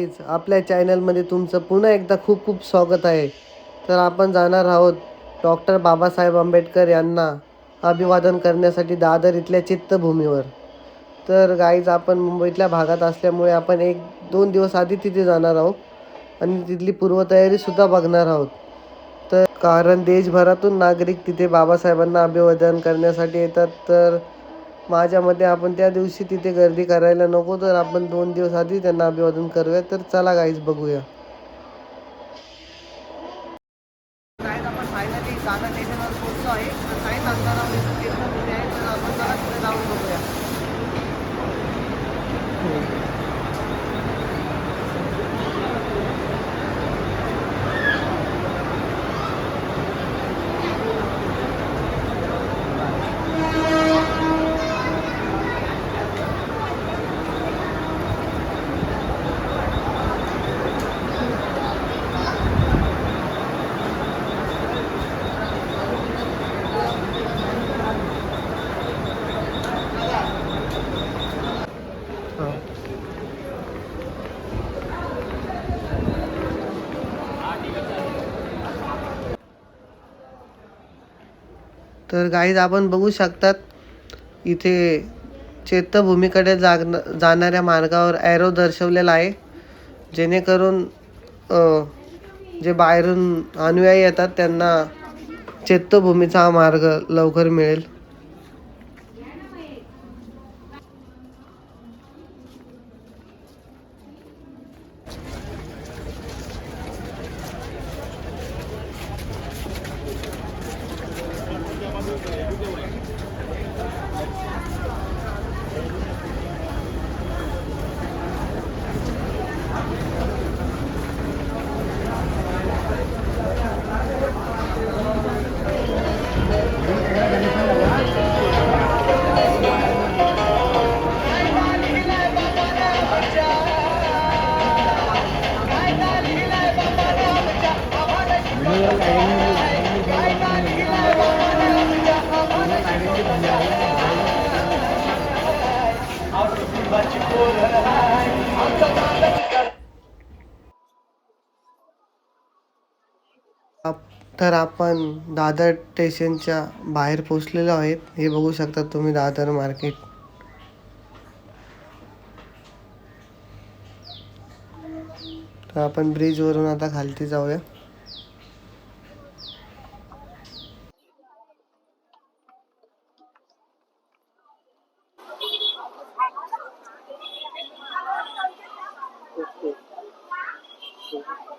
Guys आपल्या चॅनलमध्ये तुमचं पुन्हा एकदा खूप खूप स्वागत आहे. तर आपण जाणार आहोत डॉक्टर बाबासाहेब आंबेडकर यांना अभिवादन करण्यासाठी दादर इथल्या चित्तभूमीवर. तर गाईज आपण मुंबईतल्या भागात असल्यामुळे आपण एक दोन दिवस आधी तिथे जाणार आहोत आणि तिथली पूर्वतयारीसुद्धा बघणार आहोत. तर कारण देशभरातून नागरिक तिथे बाबासाहेबांना अभिवादन करण्यासाठी येतात तर माझ्या मते आपण त्या दिवशी तिथे गर्दी करायला नको तर आपण दोन दिवस आधी त्यांना अभिवादन करूया. तर चला गाईज बघूया आपण फायनली जाणं स्टेशनवर पोहोचलो आहे तर काहीच अंतरावर इथं तीर्थभूमी आहे तर आपण जरा तिथे जाऊन बघूया हा. तर गाईज आपण बघू शकतात इथे चैत्यभूमीकडे जागन जाणाऱ्या मार्गावर ॲरो दर्शवलेला आहे. जेणेकरून जे बाहेरून अनुयायी येतात त्यांना चैत्यभूमीचा हा मार्ग लवकर मिळेल. तर आपण दादर स्टेशनच्या बाहेर पोचलेलो आहेत. हे बघू शकता तुम्ही दादर मार्केट. तर आपण ब्रिजवरून आता खालती जाऊया. माझ्या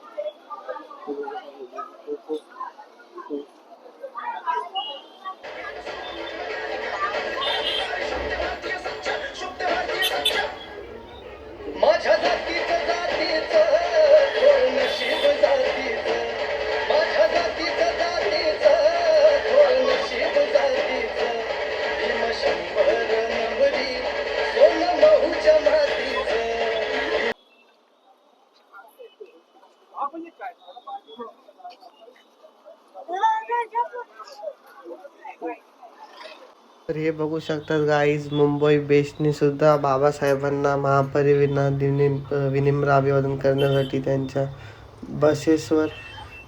हे बघू शकतात गाईज मुंबई बेस्टने सुद्धा बाबासाहेबांना महापरिविना विनिम विनिम्र अभिवादन करण्यासाठी त्यांच्या बसेसवर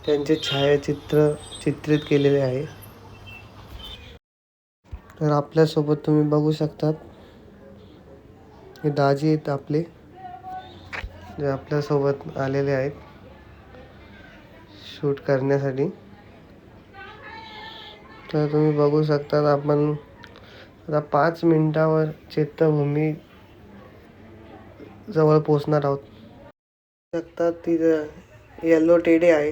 त्यांचे छायाचित्र चित्रित केलेले आहे. तर आपल्यासोबत तुम्ही बघू शकतात हे दाजी आहेत आपले जे आपल्यासोबत आलेले आहेत शूट करण्यासाठी. तर तुम्ही बघू शकतात आपण आता पाच मिनिटावर चैत्यभूमी जवळ पोचणार आहोत. शकतात तिथं येल्लो टेडे आहे.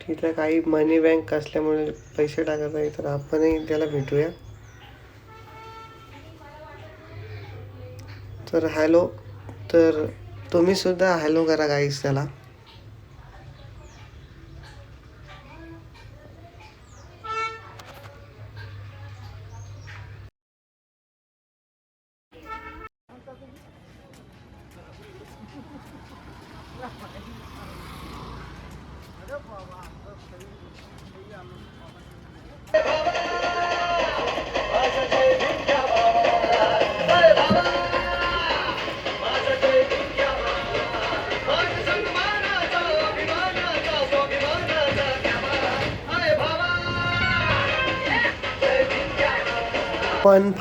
तिथं काही मनी बँक असल्यामुळे पैसे टाकत नाही तर आपणही त्याला भेटूया. तर हॅलो तर तुम्ही सुद्धा हॅलो करा गाईस त्याला.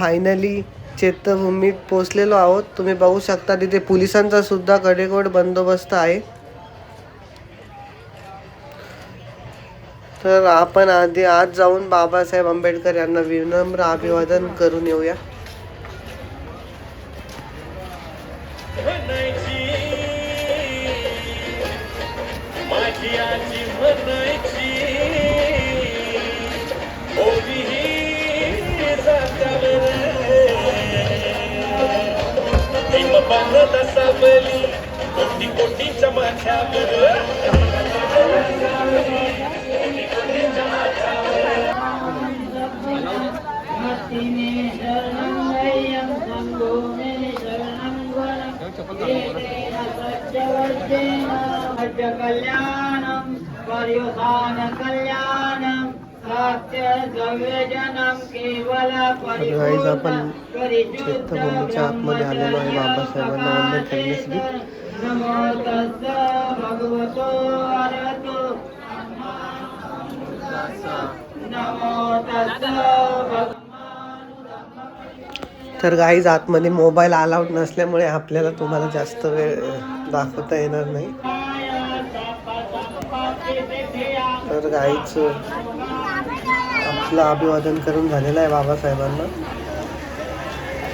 फायनली चैत्यभूमीत पोचलेलो आहोत. तुम्ही बघू शकता तिथे पोलिसांचा सुद्धा कडेकोट बंदोबस्त आहे. तर आपण आधी आज जाऊन बाबासाहेब आंबेडकर यांना विनम्र अभिवादन करून येऊया. गाईज आपण चैत्यभूमीच्या आतमध्ये आलेलो आहे बाबासाहेबांना वंदन करण्यासाठी. तर गाईज आतमध्ये मोबाईल अलाउड नसल्यामुळे आपल्याला तुम्हाला जास्त वेळ दाखवता येणार नाही. तर गाईच आपलं अभिवादन करून झालेलं आहे बाबासाहेबांना.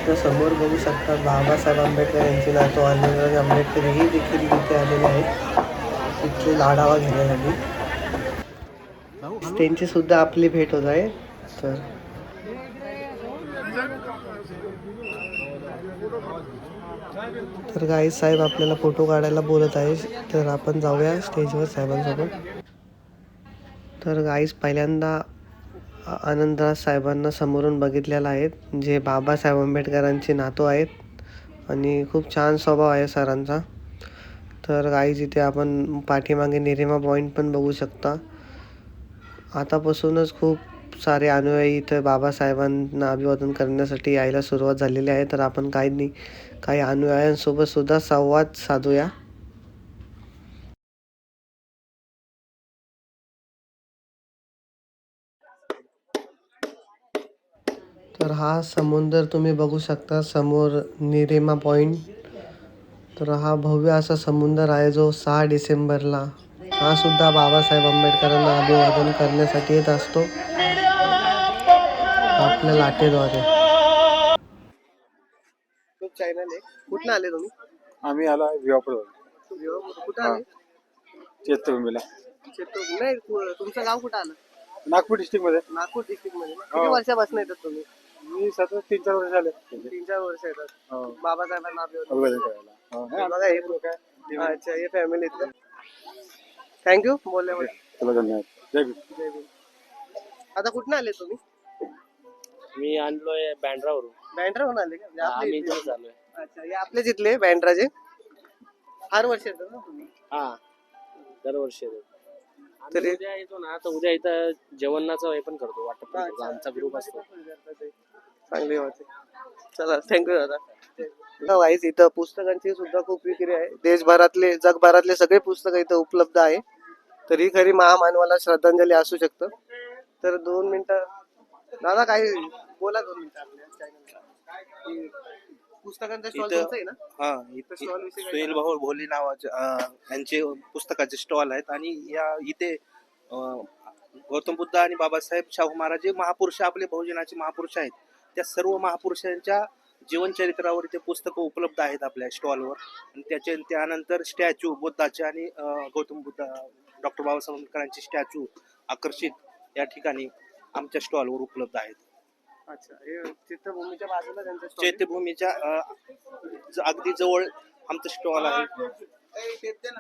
तर समोर बघू शकता बाबासाहेब आंबेडकर यांची नातो अनिल आंबेडकर ही देखील तिथे आलेले आहेत. तिथले लाडावा घेण्यासाठी. त्यांची सुद्धा आपली भेट होत आहे. तर तर गाई साहेब आपल्याला फोटो काढायला बोलत आहे तर आपण जाऊया स्टेजवर साहेबांसोबत. तर गाईस पहिल्यांदा आनंदराज साहेबांना समोरून बघितलेलं आहे जे बाबासाहेब आंबेडकरांचे नातू आहेत आणि खूप छान स्वभाव आहे सरांचा. तर गाईज इथे आपण पाठीमागे निरिमा पॉईंट पण बघू शकता. आतापासूनच खूप सारे अनुयायी इथं बाबासाहेबांना अभिवादन करण्यासाठी यायला सुरुवात झालेली आहे. तर आपण काही नाही काही अनुयायांसोबत सुद्धा संवाद साधूया. तर हा समुद्र तुम्ही बघू शकता समोर निरेमा पॉइंट. तर हा भव्य असा समुद्र आहे जो सहा डिसेंबरला. हा सुद्धा बाबासाहेब आंबेडकरांना अभिवादन करण्यासाठी येत असतो. आपल्या लाटेद्वारे. चॅनल आहे. कुठं आले तुम्ही? आम्ही आला विवापूर. कुठं आले? चैत्यभूमीला नाही तुमचं गाव कुठं आलं? नागपूर डिस्ट्रिक्टमध्ये. नागपूर डिस्ट्रिक्टमध्ये. किती किती वर्षापासून येतात तुम्ही? मी सतत तीन चार वर्ष झाले. तीन चार वर्ष येतात हो. बाबासाहेबांना अभिवादन अभिवादन करायला. हो. हे बघा हे लोक आहे अच्छा हे फॅमिली थँक्यू बोलल्यामुळे चला धन्यवाद. जय भीम. जय भीम. आता कुठनं आले तुम्ही? मी आणलोय बँड्रावरून. बँड्राहून आले का? म्हणजे आपले आम्ही इथले? इथेच आलोय. अच्छा हे आपलेच इथले बँड्राचे फार वर्ष येतात ना तुम्ही? हा दरवर्षी येतो. तरी- उद्या येतो ना तर उद्या इथं जेवणाचं हे पण करतो वाटप पण करतो. अच्छा. आमचा ग्रुप असतो चांगली आहे चला थँक्यू दादा वाईज इथं पुस्तकांची सुद्धा खूप विक्री आहे देशभरातले जगभरातले सगळे पुस्तकं इथं उपलब्ध आहे तर ही खरी महामानवाला श्रद्धांजली असू शकतं तर दोन मिनिटं दादा काही बोला दोन मिनिटं आपल्या channel ला. ही पुस्तकांचा स्टॉल इथं- तुमचा आहे ना? हा इथे विषयी काय सुनील भाऊ भोले नावाचे अं, यांचे पुस्तकाचे स्टॉल आहेत. आणि या इथे अं, गौतम बुद्ध आणि बाबासाहेब शाहू महाराज जे महापुरुष आपले बहुजनाचे महापुरुष आहेत. त्या सर्व महापुरुषांच्या जीवनचरित्रावर इथे पुस्तकं उपलब्ध आहेत आपल्या स्टॉलवर आणि त्याचे त्यानंतर स्टॅच्यू बुद्धाचे आणि अं, गौतम बुद्ध डॉक्टर बाबासाहेब आंबेडकरांचे स्टॅच्यू आकर्षित या ठिकाणी आमच्या स्टॉलवर उपलब्ध आहेत. अच्छा हे चित्रभूमीच्या बाजूला त्यांचा stall आहे. चैत्यभूमीच्या अं, ज- अगदी जवळ आमचं स्टॉल आहे.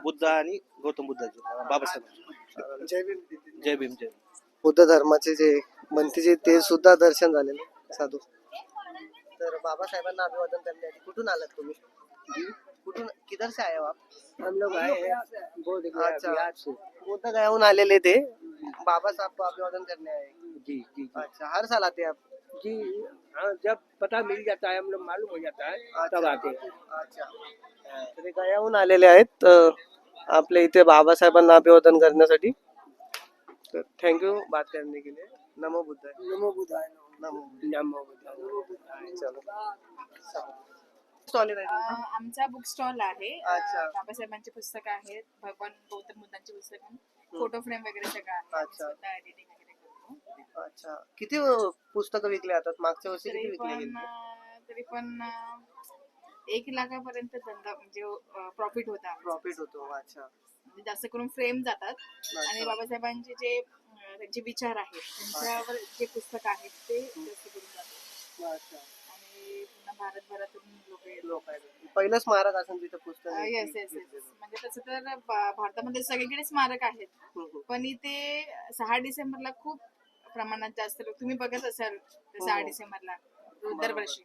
बुद्ध आणि गौतम बुद्धाचे बाबासाहेब. जय भीम. जय भीम जय भीम. बुद्ध धर्माचे जे मंतीचे ते सुद्धा दर्शन झालेले साधू. तर बाबासाहेबांना अभिवादन करण्यासाठी कुठून आलात तुम्ही? कुठून किधर से आए हो आप? हम लोग आए अच्छा. बुद्ध गयाहून आलेले ते. बाबा साहब को अभिवादन करने आए जी जी. अच्छा हर साल आते हैं आप? जी हाँ जब पता मिल जाता है हम लोग मालूम हो जाता है तब आते हैं। अच्छा। तर ते गयाहून आलेले आहेत अं, आपल्या इथे बाबासाहेबांना अभिवादन करण्यासाठी. तर थँक्यू बात करने के लिए. नमो बुद्धाय. नमो बुद्धाय. नमो नमो बुद्धाय. चलो. स्टॉल आहे अ, आमचा बुक स्टॉल आहे. अ, अच्छा. बाबासाहेबांची पुस्तकं आहेत भगवान गौतम बुद्धांची पुस्तकं फोटो फ्रेम वगैरे सगळं आहे. अच्छा. स्वतः एडिटिंग अच्छा. किती अ, पुस्तकं विकली जातात मागच्या वर्षी किती तरी विकले पण गेले? अ, तरी पण अ, एक लाखापर्यंत धंदा म्हणजे प्रॉफिट होता आमचा. प्रॉफिट होतो अच्छा. म्हणजे जास्त करून फ्रेम जातात. आणि बाबासाहेबांचे जे अ, त्यांचे विचार आहेत त्यांच्यावर जे पुस्तक आहेत ते जास्त करून जातात. अच्छा. आणि पुन्हा भारतभरातून लोक येतात. लोक आहेत पहिलं स्मारक असेल तिथं पुस्तक येस येस येस म्हणजे तसं तर भा- भारतामध्ये सगळीकडे स्मारक आहेत. हम्म, हम्म. पण इथे सहा डिसेंबरला खूप प्रमाणात जास्त लोक तुम्ही बघत असाल ते सहा हो. डिसेंबरला दरवर्षी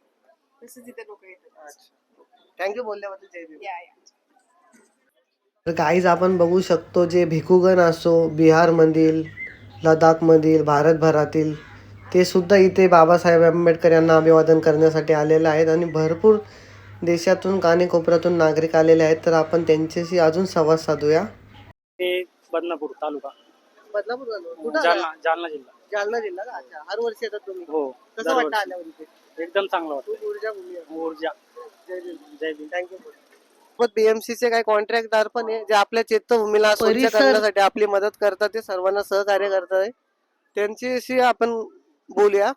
तसंच इथे लोक येतात. अच्छा. थँक्यू बोलल्याबद्दल जय भीम. या या. तर काहीच आपण बघू शकतो जे भिकुगण असो बिहारमधील लडाखमधील भारतभरातील ते सुद्धा इथे बाबासाहेब आंबेडकर यांना अभिवादन करण्यासाठी आलेले आहेत आणि भरपूर देशातून कानेकोपऱ्यातून नागरिक आलेले आहेत. तर आपण त्यांच्याशी अजून संवाद साधूया. ते बदनापूर तालुका. बदलापूर जालना जालना जिल्हा. जालना जिल्हा का? अच्छा हर वर्षी येतात तुम्ही. हो कसं वाटतं दरवर्षी. आल्यावर इथे एकदम चांगलं वाटतं. खूप ऊर्जा भूमी आहे. ऊर्जा. जय भीम. जय भीम. थँक्यू BMC चे काही कॉन्ट्रॅक्टदार पण आहे जे आपल्या चैत्यभूमीला स्वच्छ करण्यासाठी आपली मदत करतात ते सर्वांना सहकार्य करतात. त्यांच्याशी आपण बोलूया.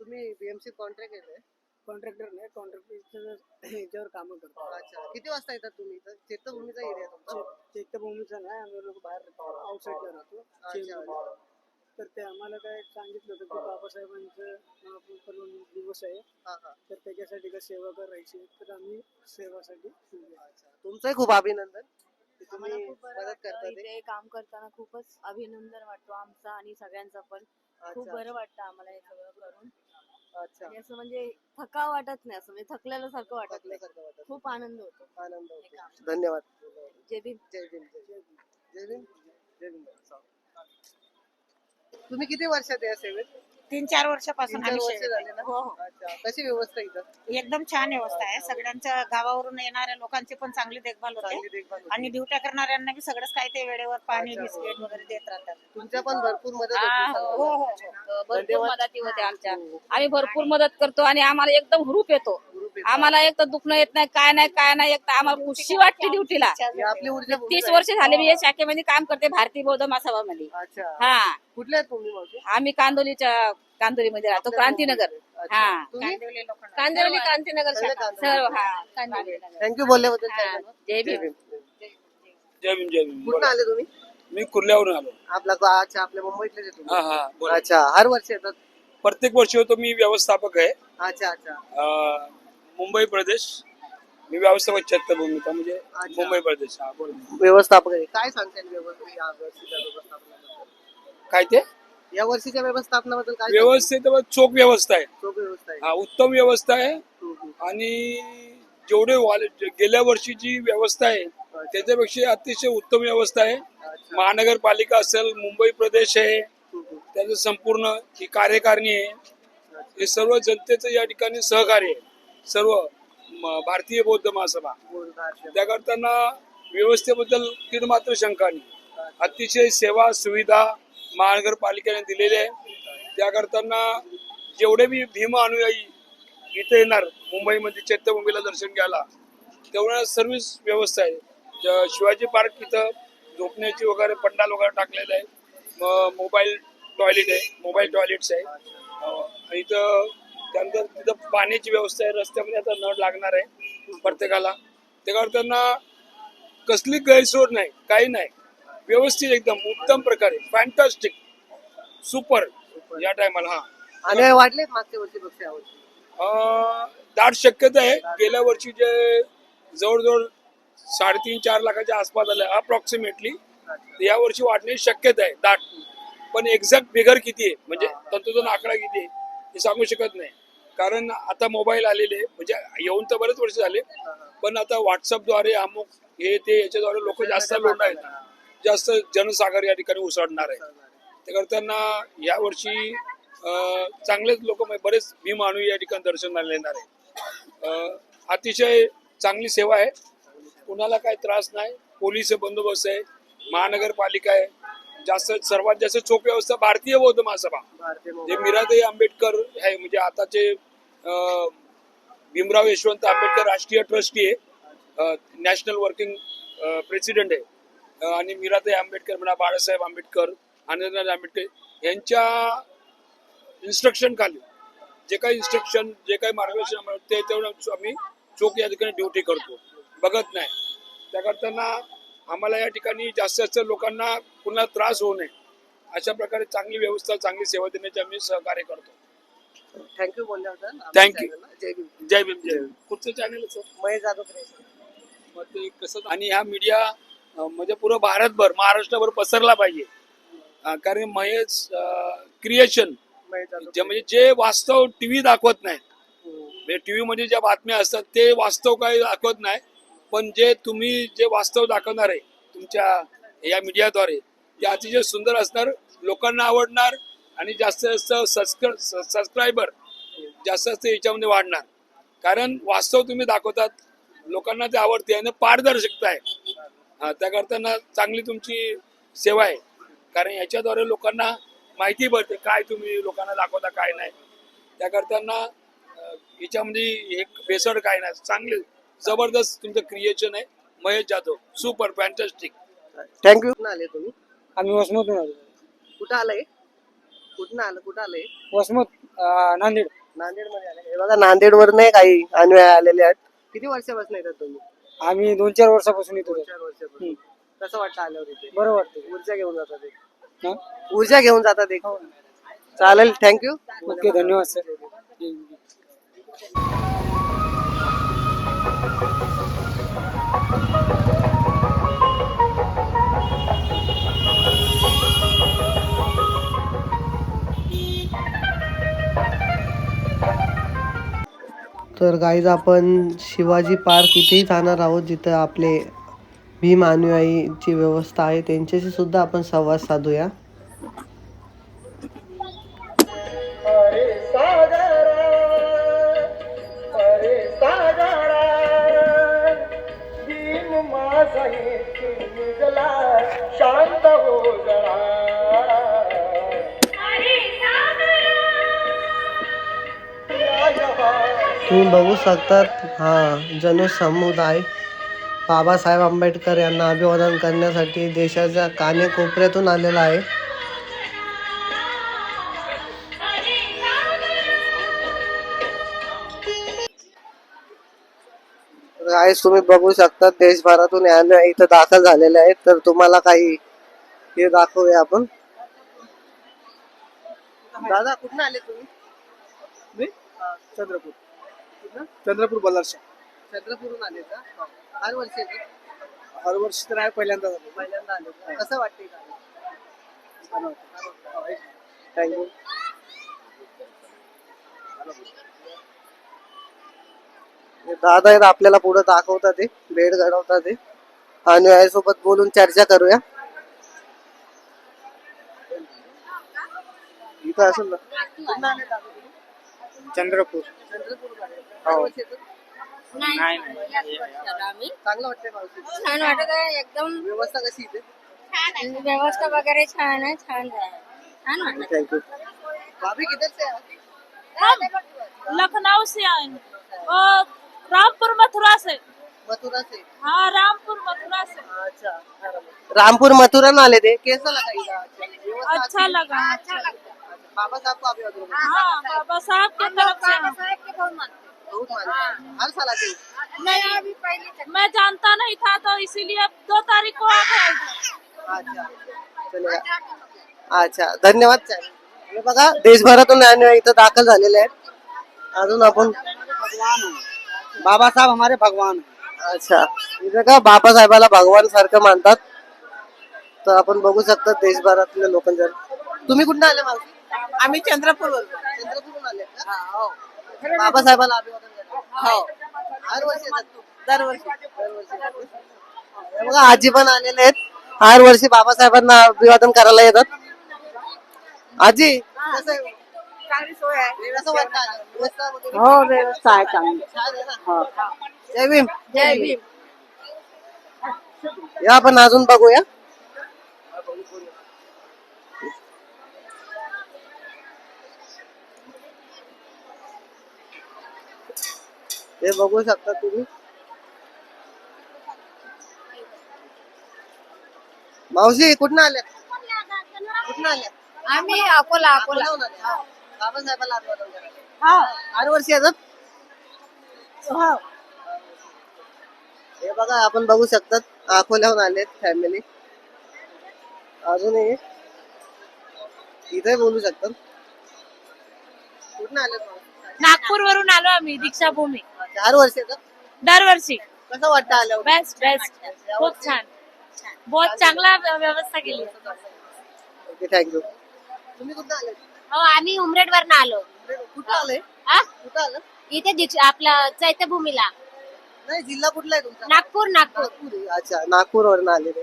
तुम्ही बीएमसी कॉन्ट्रॅक्ट येते कॉन्ट्रॅक्टर नाही कॉन्ट्रॅक्टर ह्याच्यावर कामं करतो अच्छा. किती वाजता येतात तुम्ही इथं? एरिया तुमचा. चैत्यभूमीचा नाही आम्ही लोक बाहेर आउटसाईडला राहतो. अच्छा. तर ते आम्हाला काय सांगितलं होतं की बाबासाहेबांचं महापरिनिर्वाण दिवस आहे. हा, हा. तर त्याच्यासाठी काय सेवा करायची? तर आम्ही सेवासाठी अच्छा. तुमचंही खूप अभिनंदन. तुम्ही मदत करता ते. काम करताना खूपच अभिनंदन वाटतो आमचा आणि सगळ्यांचा पण. खूप बरं वाटतं आम्हाला हे सगळं करून. असं म्हणजे थकाव वाटत नाही असं म्हणजे थकलेलं सारखं वाटत नाही. खूप आनंद होतो. आनंद हे. धन्यवाद. जे बी जय भीम. जय भीम. जय भीम. जय भीम. तुम्ही किती वर्षात या सेवेत? तीन चार वर्षापासून आम्ही वर्ष झाले. ना? हो हो. अच्छा. कशी व्यवस्था इथं? एकदम छान व्यवस्था आहे. सगळ्यांच्या गावावरून येणाऱ्या लोकांची पण चांगली देखभाल होते. चांगली देखभाल होते. आणि ड्युट्या करणाऱ्यांना बी सगळंच काय ते वेळेवर पाणी अच्छा. बिस्किट वगैरे देत राहतात. तुमच्या पण भरपूर मदत हा, होती हो. हो हो. भरपूर धन्यवाद. मदती होते आमच्या. आम्ही भरपूर मदत करतो आणि आम्हाला एकदम हुरूप येतो. ग्रुप येतो. आम्हाला एक तर दुखणं येत नाही काय नाही काय नाही एक तर आम्हाला खुशी वाटते ड्युटीला. ही आपली ऊर्जा भूमी तीस. वर्ष झाले मी या शाखेमध्ये काम करते भारतीय बौद्ध महासभामध्ये अच्छा. हा. कुठले आहेत तुम्ही मावशी? आम्ही कांदोलीच्या कांदोलीमध्ये राहतो. क्रांतीनगर. हा. कांदिवली कांदिवली क्रांतीनगर. कांदिवली. सर्व हा. कांदिवलीनगर. थँक्यू बोलल्याबद्दल. हा, धन्यवाद. जय भीम. जय भीम. जय भीम कुठून आले तुम्ही? मी कुर्ल्यावरून आलो. आपला गा- अच्छा आपल्या मुंबईतले हा तुम्ही. हा बोला. अच्छा हर वर्षी येतात? प्रत्येक वर्षी होतो मी व्यवस्थापक आहे. अच्छा अच्छा. अं, मुंबई प्रदेश. मी व्यवस्थापक चैत्यभूमीचा म्हणजे अच्छा. मुंबई प्रदेश. हा बोला. व्यवस्थापक आहे. काय सांगता येईल व्यवस्था या वर्षीच्या व्यवस्थापनाबद्दल? काय ते? या वर्षीच्या व्यवस्थापनाबद्दल काय? व्यवस्थेत चोख व्यवस्था आहे चोख व्यवस्था आहे हा उत्तम व्यवस्था आहे हम्म, हम्म. आणि जेवढे वाले- गेल्या वर्षीची व्यवस्था आहे त्याच्यापेक्षा अतिशय उत्तम व्यवस्था आहे अच्छा. महानगरपालिका असेल मुंबई प्रदेश आहे हम्म, हम्म. त्याचं संपूर्ण ही कार्यकारिणी आहे हे सर्व जनतेचं या ठिकाणी सहकार्य आहे सर्व म- भारतीय बौद्ध महासभा बोलणार. त्याकरताना व्यवस्थेबद्दल तीन मात्र शंका नाही अतिशय सेवा सुविधा महानगरपालिकेने दिलेले आहे. त्याकरताना जेवढे बी भीम अनुयायी इथे येणार मुंबईमध्ये चैत्यभूमीला दर्शन घ्यायला तेवढ्या सर्व्हिस व्यवस्था आहे. ज- शिवाजी पार्क इथं झोपण्याची वगैरे पंडाल वगैरे टाकलेलं आहे. मोबाईल टॉयलेट आहे मोबाईल टॉयलेट्स आहे. आणि इथं त्यानंतर तिथं पाण्याची व्यवस्था आहे रस्त्यामध्ये आता नळ लागणार आहे प्रत्येकाला. ते करताना कसली गैरसोय नाही काही नाही. व्यवस्थित एकदम उत्तम प्रकारे फॅन्टॅस्टिक सुपर या टायमाला हा. आणि वाढले मागच्या वर्षीपेक्षा यावर्षी? अं, दाट शक्यता आहे. गेल्या वर्षी जे जवळजवळ साडेतीन चार लाखाच्या आसपास आलं अप्रॉक्सिमेटली या वर्षी वाढण्याची शक्यता आहे दाट. पण एक्झॅक्ट बिगर किती आहे? म्हणजे तंतोतंत आकडा किती आहे हे सांगू शकत नाही. कारण आता मोबाईल आलेले आहे, म्हणजे येऊन तर बरेच वर्ष झाले पण आता व्हॉट्सअपद्वारे अमुक हे ते याच्याद्वारे लोक जास्त लोड आहेत. जास्त जनसागर या ठिकाणी उसळणार आहे. ते करताना यावर्षी चांगलेच लोक बरेच भीम अणू या ठिकाणी दर्शनाला येणार आहे. अतिशय चांगली सेवा आहे. कुणाला काही त्रास नाही. पोलीस बंदोबस्त आहे. महानगरपालिका आहे. जास्त सर्वात जास्त चोख व्यवस्था भारतीय बौद्ध महासभा. जे मीराबाई आंबेडकर आहे म्हणजे आताचे भीमराव यशवंत आंबेडकर राष्ट्रीय ट्रस्टी आहे. नॅशनल वर्किंग प्रेसिडेंट आहे. आणि मीराबाई आंबेडकर म्हणा बाळासाहेब आंबेडकर आनंदराज आंबेडकर यांच्या इन्स्ट्रक्शन खाली जे काही इन्स्ट्रक्शन जे काही मार्गदर्शन ते तेवढं आम्ही चोख या ठिकाणी ड्युटी करतो. बघत नाही. त्या करताना आम्हाला या ठिकाणी जास्तीत जास्त लोकांना कुणाला त्रास होऊ नये. अशा प्रकारे चांगली व्यवस्था चांगली सेवा देण्याचे आम्ही सहकार्य करतो. थँक्यू बोलल्याबद्दल. channel ला. जय भीम. जय भीम जय भीम. कुठचं channel sir Mahesh Jadhav creation. मग ते कसं आणि ह्या मीडिया म्हणजे पुरं भारतभर महाराष्ट्रभर पसरला पाहिजे. कारण महेश क्रिएशन जे म्हणजे जे वास्तव टीव्ही दाखवत नाही म्हणजे टीव्ही मध्ये म्हणजे ज्या बातम्या असतात ते वास्तव काही दाखवत नाही. पण जे तुम्ही जे वास्तव दाखवणार आहे तुमच्या या मीडियाद्वारे ते अतिशय सुंदर असणार लोकांना आवडणार आणि जास्तीत जास्त सबस्क्रायबर जास्त जास्त याच्यामध्ये वाढणार. कारण वास्तव तुम्ही दाखवतात लोकांना ते आवडते आणि पारदर्शकता आहे. हा, त्या करताना चांगली तुमची सेवा आहे. कारण याच्याद्वारे लोकांना माहिती पडते काय तुम्ही लोकांना दाखवता काय नाही. त्या करताना अं, याच्यामध्ये एक बेसड काय नाही. चांगले जबरदस्त तुमचं क्रिएशन आहे. Mahesh Jadhav super fantastic thank you कुठं आले तुम्ही? आम्ही वसमतून आलो. कुठं आलंय? कुठं आलं कुठं आलंय? वसमत अं, नांदेड. नांदेडमध्ये आले हे बघा नांदेड वर नाही काही अनुयायी आलेले आहेत. किती वर्षापासून येतात तुम्ही? आम्ही दोन चार वर्षापासून येतो दोन चार वर्षापासून. कसं वाटतं आल्यावर इथे? बरं वाटतं. ऊर्जा घेऊन जातात एक. हा? ऊर्जा घेऊन जातात एक. चालेल थँक्यू ओके धन्यवाद सर तर गाईज आपण शिवाजी पार्क इथेही जाणार आहोत जिथं आपले भीम अनुयायीची व्यवस्था आहे. त्यांच्याशी सुद्धा आपण संवाद साधूया. तुम्ही बघू शकतात हा जनसमुदाय बाबासाहेब आंबेडकर यांना अभिवादन करण्यासाठी देशाच्या कानेकोपऱ्यातून आलेला आहे. गाईस तुम्ही बघू शकता देशभरातून याने इथं दाखल झालेले आहेत. तर तुम्हाला काही हे दाखवूया आपण. दादा कुठून आले तुम्ही? चंद्रपूर. चंद्रपूर बल्लारशा चंद्रपूरून आले का? हर वर्षी येतात? हर वर्षी तर आहे पहिल्यांदा झालो पहिल्यांदा आले का? कसं वाटतंय थँक्यू दादा आहेत आपल्याला पुढे दाखवतात ते बेड घडवतात ते. आणि सोबत बोलून चर्चा करूया. इथं असेल ना? कुठनं आले दादा. तुम्ही? चंद्रपूर? नाही चांगलं वाटतंय छान वाटत आहे एकदम व्यवस्था कशी इथे? व्यवस्था वगैरे छान आहे छान आहे. छान वाटत थँक्यू भाभी किधर से आए? लखनऊ से आए हैं। और रामपुर मथुरा से। मथुरा से। हाँ रामपुर मथुरा से। अच्छा रामपुर मथुरा ना आले थे कैसा लगा इधर व्यवस्था अच्छा लगा। अच्छा लगा। बाबा साहब को अभिवादन करते हैं। हाँ बाबा साहब की तरफ से हाँ। बहुत मानते हैं। हर साल आते हैं। नहीं मैं जानता नहीं था तो इसीलिए दो तारीख को आ गए अच्छा चलेगा अच्छा धन्यवाद साहेब. हे बघा देशभरातून इथं दाखल झालेले आहेत अजून आपण बाबा साहब हमारे भगवान हैं अच्छा इथं का बाबासाहेबाला भगवान सारखं मानतात तर आपण बघू शकता देशभरातल्या लोकांच्या तुम्ही कुठं आले मावशी आम्ही चंद्रपूर चंद्रपूरून आले का? बाबासाहेबाला अभिवादन. हो. येतात. तू. दरवर्षी. दरवर्षी. हे बघा आजी पण आलेले आहेत. हर वर्षी बाबासाहेबांना अभिवादन करायला येतात. आजी? कसं आहे? चांगली सोय आहे. कसं वाटतं आलं? व्यवस्था वगैरे हो व्यवस्था आहे चांगली. छान आहे ना? जय भीम. जय भीम. या आपण अजून बघूया. हे बघू शकता तुम्ही. मावशी कुठनं आल्या? कुठनं आल्या? आम्ही अकोला अकोला. आल्या. करायला. वर्ष येतात हे. बघा आपण बघू शकतात. अकोल्याहून आलेत फॅमिली अजूनही. इथे बोलू शकतात. कुठनं आलेत मावशी? नागपूर वरून आलो आम्ही दीक्षाभूमी. वर्ष दरवर्षी कसं वाटतं आल्यावर बेस्ट बेस्ट खूप छान. बहुत चांगला व्यवस्था केली. ओके थँक्यू तुम्ही कुठं आले? हो आम्ही उमरेड वरनं आलो कुठं आले? हा? कुठं आलं? इथे दीक्षा आपला चैत्यभूमीला. नाही जिल्हा कुठला आहे तुमचा? नागपूर नागपूर. नागपूर आहे. अच्छा. नागपूर वरून आलेले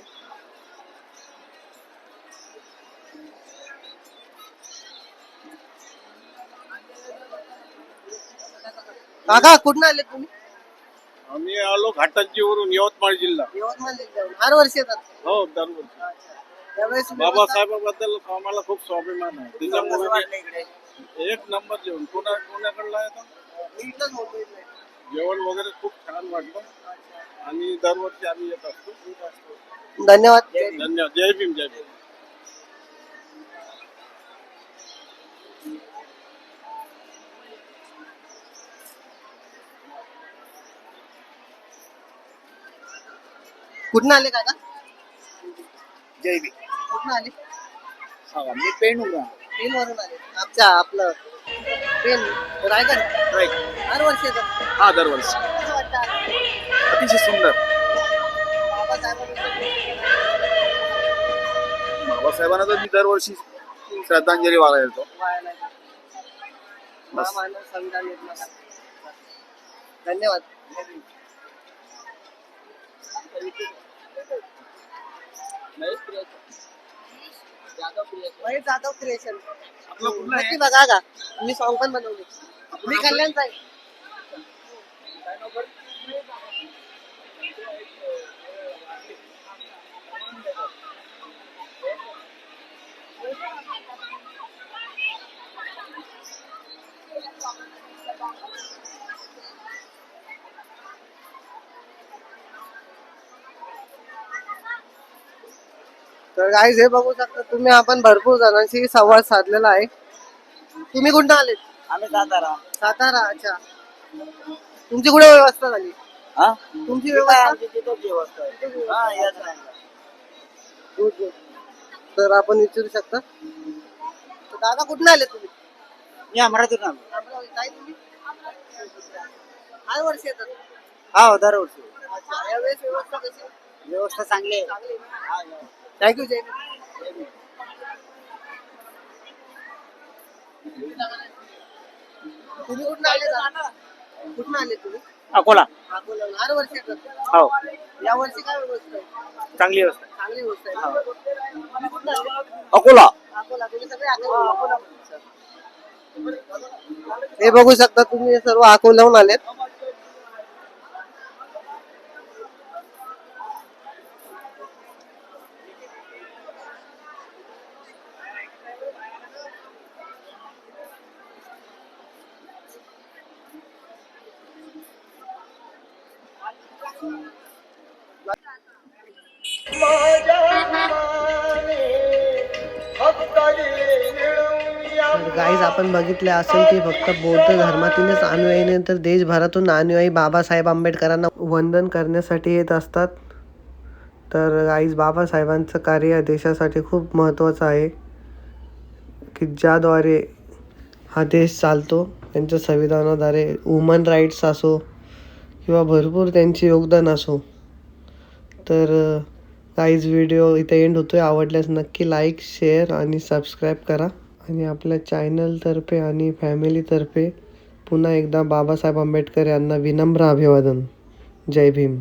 काका कुठं आले तुम्ही? आम्ही आलो घाटांजीवरून यवतमाळ जिल्हा. यवतमाळ जिल्ह्यावरून. हर वर्षी येतात? हो दरवर्षी बाबासाहेबाबद्दल आम्हाला खूप स्वाभिमान आहे. त्याच्यामुळे मी एक नंबर जेवण. आहे मी इथलंच मुंबईतला आहे. जेवण वगैरे खूप छान वाटलं. आणि दरवर्षी आम्ही येत असतो. धन्यवाद. धन्यवाद. जय भीम जय भीम. कुठं आले काका? कुठं आले? मी पेन पेन वरून आले. आमच्या आपलं पेन रायगड? हर वर्षी येतात हा दरवर्षी कसं वाटतं आल्यावर? अतिशय सुंदर. बाबासाहेबांना तर मी दरवर्षी श्रद्धांजली वागायला येतो. वायाला आहे. महामानव संविधान निर्माता धन्यवाद. महेश जाधव क्रिएशन नक्की बघा का. मी सॉंग पण बनवले. मी कल्याणचा आहे. तर गाईज हे बघू शकता तुम्ही आपण भरपूर जणांशी संवाद साधलेला आहे. तुम्ही कुठं आलेत? आम्ही सातारा. सातारा अच्छा. तुमची कुठे व्यवस्था झाली? हा? तुमची व्यवस्था? Good, good. तर आपण विचारू शकता. तर दादा कुठून आले तुम्ही? मी अमरावतीतून आलो. अमरावती. काय तुम्ही? वर्षी येतात? हा दरवर्षी. अच्छा यावेळेस व्यवस्था कशी? व्यवस्था चांगली आहे. चांगली थँक्यू जय. तुम्ही कुठून आले दादा? कुठून आले तुम्ही? अकोला. अकोला. हर वर्षी येतात. हो. या वर्षी काय व्यवस्था आहे? चांगली व्यवस्था चांगली गोष्ट आहे तुम्ही कुठून आले? अकोला. अकोला. तुम्ही सगळे अकोला हे बघू शकता तुम्ही हे सर्व अकोल्याहून आलेत. आपण बघितले असेल की फक्त बौद्ध धर्मातीलच अनुयायी नाही तर देशभरातून अनुयायी बाबासाहेब आंबेडकरांना वंदन करण्यासाठी येत असतात. तर आईज बाबासाहेबांचं कार्य देशासाठी खूप महत्त्वाचं आहे की ज्याद्वारे हा देश चालतो त्यांच्या संविधानाद्वारे वुमन राईट्स असो किंवा भरपूर त्यांचे योगदान असो. तर काहीच व्हिडिओ इथे एंड होतोय. आवडल्यास नक्की लाईक शेअर आणि सबस्क्राईब करा. आणि आपल्या चॅनलतर्फे आणि फॅमिलीतर्फे पुन्हा एकदा बाबासाहेब आंबेडकर यांना विनम्र अभिवादन. जय भीम.